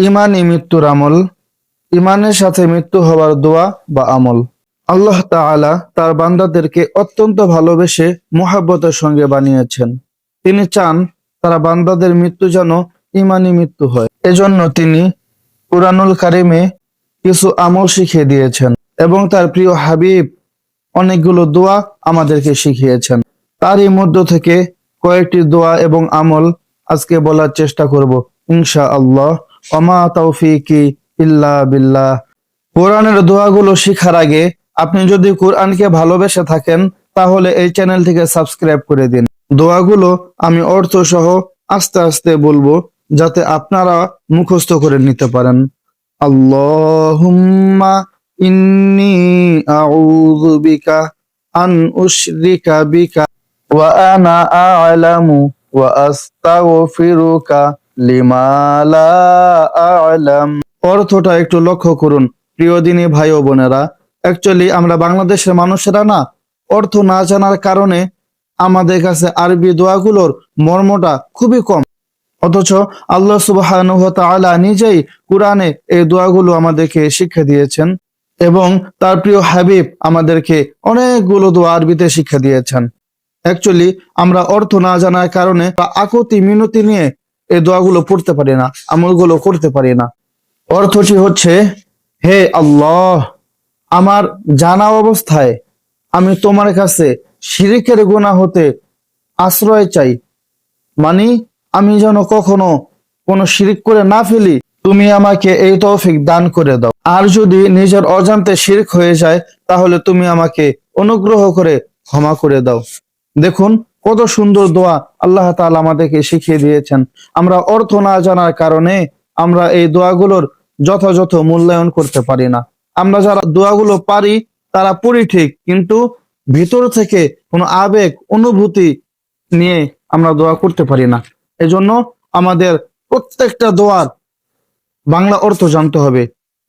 ইমানই মৃত্যুর আমল, ইমানের সাথে মৃত্যু হওয়ার দোয়া বা আমল। আল্লাহ তাআলা তার বান্দাদেরকে অত্যন্ত ভালোবেসে মোহাব্বতের সঙ্গে বানিয়েছেন। তিনি চান তারা বান্দাদের মৃত্যু যেন ইমানি মৃত্যু হয়। এজন্য তিনি কুরআনুল কারিমে কিছু আমল শিখিয়ে দিয়েছেন এবং তার প্রিয় হাবিব অনেকগুলো দোয়া আমাদেরকে শিখিয়েছেন। তারই মধ্য থেকে কয়েকটি দোয়া এবং আমল আজকে বলার চেষ্টা করব ইনশা আল্লাহ অমা তৌফিকি ইল্লা বিল্লাহ। কোরআনের দোয়াগুলো শিখার আগে আপনি যদি কোরআনকে ভালোবেসে থাকেন, তাহলে এই চ্যানেলটিকে সাবস্ক্রাইব করে দিন। দোয়াগুলো আমি অর্থ সহ আস্তে আস্তে বলব, যাতে আপনারা মুখস্থ করে নিতে পারেন। আল্লাহুম্মা ইন্নি আউযু বিকা আন উশরিকা বিকা, ওয়া আনা আ'লামু, ওয়া আস্তাগফিরুকা লিমা লা আ'লাম। অর্থটা একটু লক্ষ্য করুন, প্রিয় দিনী ভাই ও বোনেরা। অ্যাকচুয়ালি আমরা বাংলাদেশের মানুষেরা না, অর্থ না জানার কারণে আমাদের কাছে আরবি দোয়াগুলোর মর্মটা খুবই কম। অথচ আল্লাহ ওয়া নিজেই কোরআনে এই দোয়াগুলো আমাদেরকে শিক্ষা দিয়েছেন এবং তার প্রিয় হাবিব আমাদেরকে অনেকগুলো দোয়া আরবিতে শিক্ষা দিয়েছেন। অ্যাকচুয়ালি আমরা অর্থ না জানার কারণে আকতি মিনতি নিয়ে এই দোয়াগুলো পড়তে পারি না, আমলগুলো করতে পারি না। অর্থটি হচ্ছে, হে আল্লাহ, আমার জানা অবস্থায় আমি তোমার কাছে শিরিকের গুণা হতে আশ্রয় চাই। মানে আমি যেন কখনো কোনো শিরিক করে না ফেলি, তুমি আমাকে এই তৌফিক দান করে দাও। আর যদি নিজের অজান্তে শিরক হয়ে যায়, তাহলে তুমি আমাকে অনুগ্রহ করে ক্ষমা করে দাও। দেখুন কত সুন্দর দোয়া আল্লাহ তাআলা আমাদেরকে শিখিয়ে দিয়েছেন। আমরা অর্থ না জানার কারণে আমরা এই দোয়াগুলোর যথাযথ মূল্যায়ন করতে পারি না। আমরা যারা দোয়াগুলো পারি, তারা পড়ি ঠিক, কিন্তু ভিতর থেকে কোনো আবেগ, অনুভূতি নিয়ে আমরা দোয়া করতে পারি না। এজন্য আমাদের প্রত্যেকটা দোয়ার বাংলা অর্থ জানতে হবে।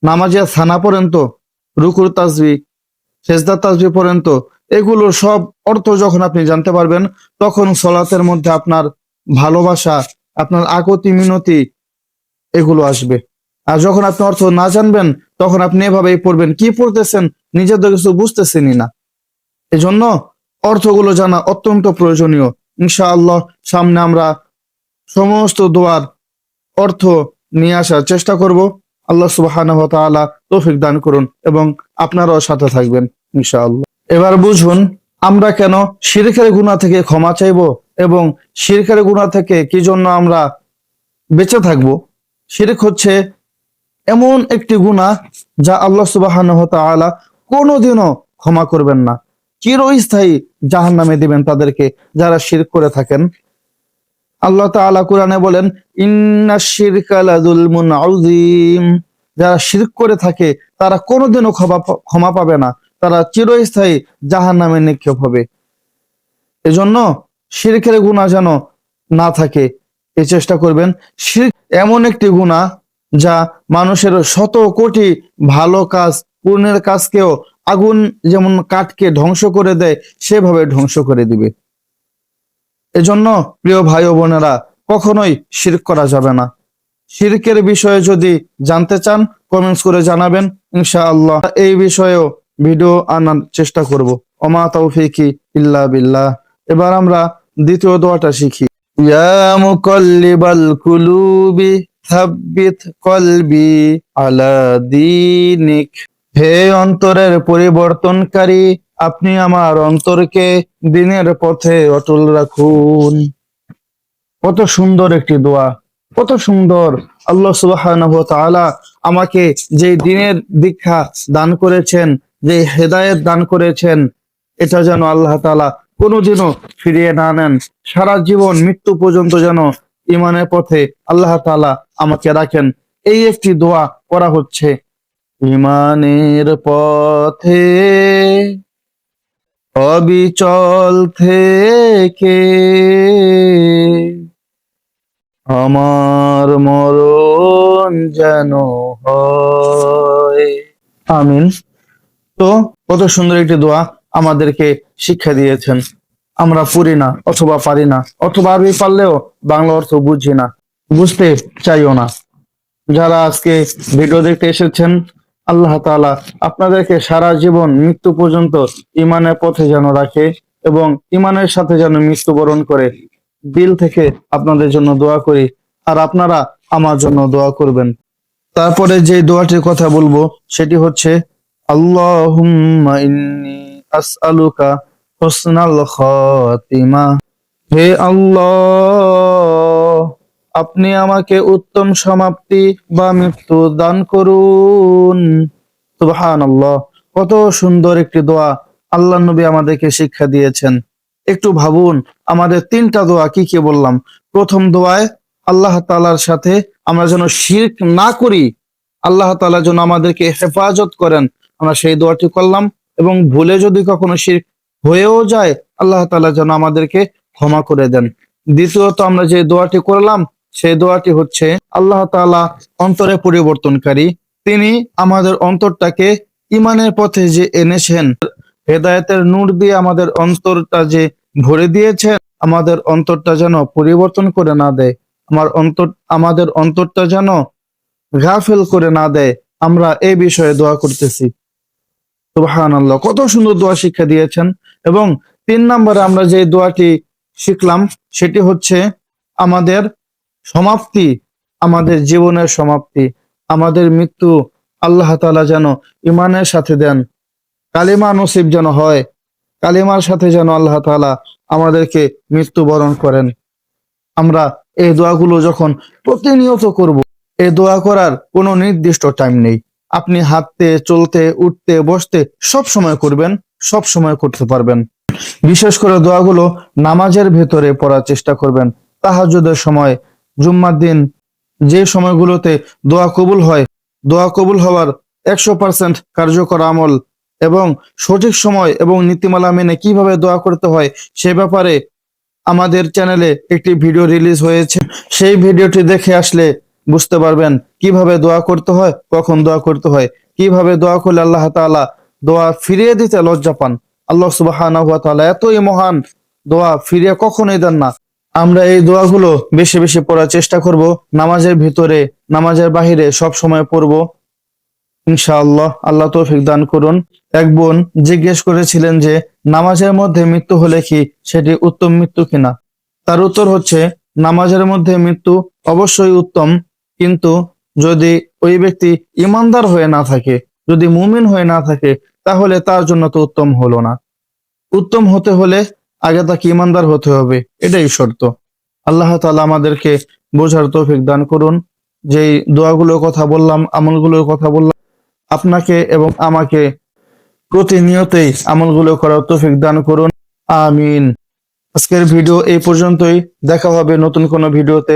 নামাজিয়া থানা পর্যন্ত, রুকুর তাজবি সেজদা তাজবি পর্যন্ত এগুলোর সব অর্থ যখন আপনি জানতে পারবেন, তখন সলাতের মধ্যে আপনার ভালোবাসা, আপনার আকতি মিনতি এগুলো আসবে। আর যখন আপনি অর্থ না জানবেন, তখন আপনি এভাবেই পড়বেন। কি পড়তেছেন নিজেদের কিছু বুঝতেছেনই না। এজন্য অর্থগুলো জানা অত্যন্ত প্রয়োজনীয়। ইনশাআল্লাহ সামনে আমরা সমস্ত দোয়ার অর্থ নিয়ে আসার চেষ্টা করব। আল্লাহ ওয়া তৌফিক দান করুন এবং আপনারাও সাথে থাকবেন, ইনশাআল্লাহ। এবার বুঝুন, আমরা কেন শিরকের গুনাহ থেকে ক্ষমা চাইব এবং শিরকের গুনাহ থেকে কি জন্য আমরা বেঁচে থাকব? শিরক হচ্ছে এমন একটি গুনাহ যা আল্লাহ তাআলা কোনোদিনও ক্ষমা করবেন না। চিরস্থায়ী জাহান্নামে দিবেন তাদেরকে যারা শিরক করে থাকেন। আল্লাহ তাআলা কোরআনে বলেন, ইন্না শিরকা লাযুলমুন আযীম। যারা শিরক করে থাকে, তারা কোনোদিনও ক্ষমা ক্ষমা পাবে না। তারা চিরস্থায়ী জাহান্নামে নিক্ষেপ হবে। এজন্য শিরকের গুনাহ যেন না থাকে, এ চেষ্টা করবেন। শিরক এমন একটি গুনাহ যা মানুষের শত কোটি ভালো কাজ পূর্ণের কাজকেও আগুন যেমন কাঠকে ধ্বংস করে দেয়, সেভাবে ধ্বংস করে দিবে। এজন্য প্রিয় ভাই ও বোনেরা, কখনোই শিরক করা যাবে না। শিরকের বিষয়ে যদি জানতে চান কমেন্টস করে জানাবেন, ইনশাআল্লাহ। এই বিষয়েও ভিডিও আনার চেষ্টা করব। অমা তৌফিকি ইল্লা বিল্লাহ। এবার আমরা দ্বিতীয় দোয়াটা শিখি। ইয়া মুকাল্লিবাল কুলুবি সাব্বিত কলবি আলা দীনিক। হে অন্তরের পরিবর্তনকারী, আপনি আমার অন্তরকে দিনের পথে অটল রাখুন। কত সুন্দর একটি দোয়া। কত সুন্দর। আল্লাহ তাআলা আমাকে যে দিনের দীক্ষা দান করেছেন যে হেদায়েত দান করেছেন, এটা যেন আল্লাহ তাআলা কোনোদিনও ফিরিয়ে না নেন। সারা জীবন মৃত্যু পর্যন্ত যেন ইমানের পথে আল্লাহ তালা আমাকে রাখেন। এই একটি দোয়া করা হচ্ছে। ইমানের পথে অবিচল থেকে আমার মরণ যেন হয়। আমিন। তো কত সুন্দর একটি দোয়া আমাদেরকে শিক্ষা দিয়েছেন। আমরা পড়ি না অথবা পারি না, অথবা আরবি পারলেও বাংলা অর্থ বুঝি না, বুঝতে চাইও না। যারা আজকে ভিডিও দেখতে এসেছেন, আল্লাহ তাআলা আপনাদেরকে সারা জীবন মৃত্যু পর্যন্ত ইমানের পথে যেন রাখে এবং ইমানের সাথে যেন মৃত্যুবরণ করে। দিল থেকে আপনাদের জন্য দোয়া করি, আর আপনারা আমার জন্য দোয়া করবেন। তারপরে যে দোয়াটির কথা বলব, সেটি হচ্ছে হে আল্লাহ, আপনি আমাকে উত্তম সমাপ্তি বা মৃত্যু দান করুন। সুবহানাল্লাহ, কত সুন্দর একটি দোয়া আল্লাহ নবী আমাদেরকে শিক্ষা দিয়েছেন। একটু ভাবুন, আমাদের তিনটা দোয়া কি কি বললাম? প্রথম দোয়ায় আল্লাহ তালার সাথে আমরা যেন শিরক না করি, আল্লাহ তাআলা যেন আমাদেরকে হেফাজত করেন। আমরা সেই দোয়াটি করলাম এবং ভুলে যদি কখনো শিরক হয়েও যায়, আল্লাহ তাআলা যেন আমাদেরকে ক্ষমা করে দেন। দ্বিতীয়ত আমরা যে দোয়াটি করলাম, সেই দোয়াটি হচ্ছে, আল্লাহ তাআলা অন্তরে পরিবর্তনকারী। তিনি আমাদের অন্তরটাকে ইমানের পথে যে এনেছেন, হেদায়েতের নূর দিয়ে আমাদের অন্তরটা যে ভরে দিয়েছেন, আমাদের অন্তরটা যেন পরিবর্তন করে না দেয়। আমার অন্তর আমাদের অন্তরটা যেন গাফেল করে না দেয়। আমরা এই বিষয়ে দোয়া করতেছি। সুবহান কত সুন্দর দোয়া শিক্ষা দিয়েছেন। এবং তিন নম্বরে আমরা যে দোয়াটি শিখলাম, সেটি হচ্ছে আমাদের সমাপ্তি, আমাদের জীবনের সমাপ্তি, আমাদের মৃত্যু আল্লাহ তাআলা যেন ইমানের সাথে দেন, কালিমা নসিব যেন হয়, কালিমার সাথে যেন আল্লাহ তাআলা আমাদেরকে মৃত্যুবরণ করেন। আমরা এই দোয়াগুলো যখন প্রতিনিয়ত করব, এই দোয়া করার কোনো নির্দিষ্ট টাইম নেই। আপনি হাঁটতে, চলতে, উঠতে, বসতে সব সময় করবেন, সব সময় করতে পারবেন। বিশেষ করে দোয়াগুলো নামাজের ভেতরে পড়ার চেষ্টা করবেন। তাহাজ্জুদের সময়, জুম্মার দিন, যে সময়গুলোতে দোয়া কবুল হয়, দোয়া কবুল হওয়ার একশো পার্সেন্ট কার্যকর আমল এবং সঠিক সময় এবং নীতিমালা মেনে কীভাবে দোয়া করতে হয়, সে ব্যাপারে আমাদের চ্যানেলে একটি ভিডিও রিলিজ হয়েছে। সেই ভিডিওটি দেখে আসলে বুঝতে পারবেন কীভাবে দোয়া করতে হয়, কখন দোয়া করতে হয়। কীভাবে দোয়া করলে আল্লাহ তাআলা দোয়া ফিরিয়ে দিতে লজ্জা পান। আল্লাহ তাআলা এতই মহান দোয়া ফিরিয়ে কখনোই দেন না। আমরা এই দোয়াগুলো বেশি বেশি পড়ার চেষ্টা করব, নামাজের ভিতরে, নামাজের বাহিরে সব সময় পড়ব। ইনশাআল্লাহ আল্লাহ তৌফিক দান করুন। এক বোন জিজ্ঞেস করেছিলেন যে, নামাজের মধ্যে মৃত্যু হলে কি সেটি উত্তম মৃত্যু কিনা? তার উত্তর হচ্ছে, নামাজের মধ্যে মৃত্যু অবশ্যই উত্তম। কিন্তু যদি ওই ব্যক্তি ইমানদার হয়ে না থাকে, যদি মুমিন হয়ে না থাকে, তাহলে তার জন্য তো উত্তম হলো না। উত্তম হতে হলে আগে তাকে ইমানদার হতে হবে, এটাই শর্ত। আল্লাহ তাআলা আমাদেরকে বোঝার তৌফিক দান করুন। যেই দোয়াগুলোর কথা বললাম, আমলগুলোর কথা বললাম, আপনাকে এবং আমাকে প্রতিনিয়তই আমলগুলো করার তৌফিক দান করুন। আমিন। আজকের ভিডিও এই পর্যন্তই। দেখা হবে নতুন কোনো ভিডিওতে।